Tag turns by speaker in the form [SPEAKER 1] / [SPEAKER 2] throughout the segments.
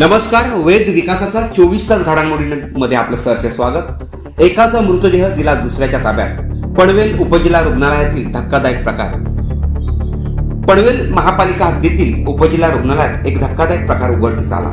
[SPEAKER 1] नमस्कार वेद विकासाचा चोवीस तास घडामोडींमध्ये आपलं सहर्ष स्वागत. एकाचा मृतदेह दिला दुसऱ्याच्या ताब्यात. पनवेल उपजिल्हा रुग्णालयातील धक्कादायक प्रकार. पनवेल महापालिका हद्दीतील उपजिल्हा रुग्णालयात एक धक्कादायक प्रकार उघडकीस आला.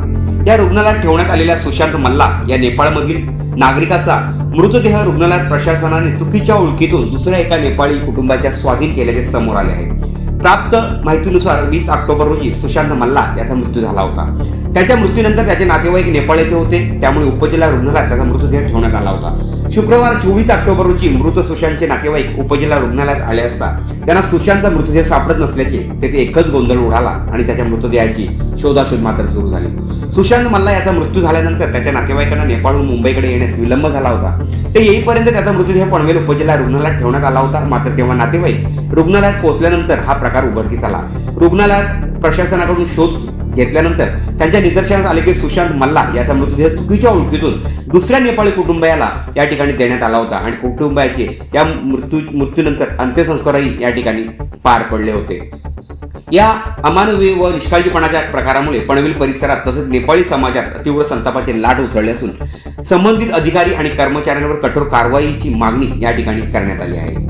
[SPEAKER 1] या रुग्णालयात ठेवण्यात आलेल्या सुशांत मल्ला या नेपाळमधील नागरिकाचा मृतदेह रुग्णालयात प्रशासनाने चुकीच्या ओळखीतून दुसऱ्या एका नेपाळी कुटुंबाच्या स्वाधीन केल्याचे समोर आले आहे. प्राप्त माहितीनुसार वीस ऑक्टोबर रोजी सुशांत मल्ला याचा मृत्यू झाला होता. त्याच्या मृत्यूनंतर त्याचे नातेवाईक नेपाळ येथे होते. त्यामुळे उपजिल्हा रुग्णालयात त्याचा मृतदेह ठेवण्यात आला होता. शुक्रवार चोवीस ऑक्टोबर रोजी मृत सुशांतचे नातेवाईक उपजिल्हा रुग्णालयात आले असता त्यांना सुशांतचा मृतदेह सापडत नसल्याचे तेथे एकच गोंधळ उडाला आणि त्याच्या मृतदेहाची शोधाशोध मात्र सुरू झाली. सुशांत मल्ला याचा मृत्यू झाल्यानंतर त्याच्या नातेवाईकांना नेपाळहून मुंबईकडे येण्यास विलंब झाला होता. ते येईपर्यंत त्याचा मृतदेह पनवेल उपजिल्हा रुग्णालयात ठेवण्यात आला होता. मात्र तेव्हा नातेवाईक रुग्णालयात पोहोचल्यानंतर हा प्रकार उघडकीस आला. रुग्णालयात प्रशासनाकडून शोध घेतल्यानंतर त्यांच्या निदर्शनास आले की सुशांत मल्ला याचा मृतदेह चुकीच्या ओळखीतून दुसऱ्या नेपाळी कुटुंबियाला या ठिकाणी देण्यात आला होता आणि कुटुंबाचे या मृत्यू मृत्यूनंतर अंत्यसंस्कारही या ठिकाणी पार पडले होते. या अमानवी व निष्काळजीपणाच्या प्रकारामुळे पणवेल परिसरात तसेच नेपाळी समाजात तीव्र संतापाचे लाट उसळले असून संबंधित अधिकारी आणि कर्मचाऱ्यांवर कठोर कारवाईची मागणी या ठिकाणी करण्यात आली आहे.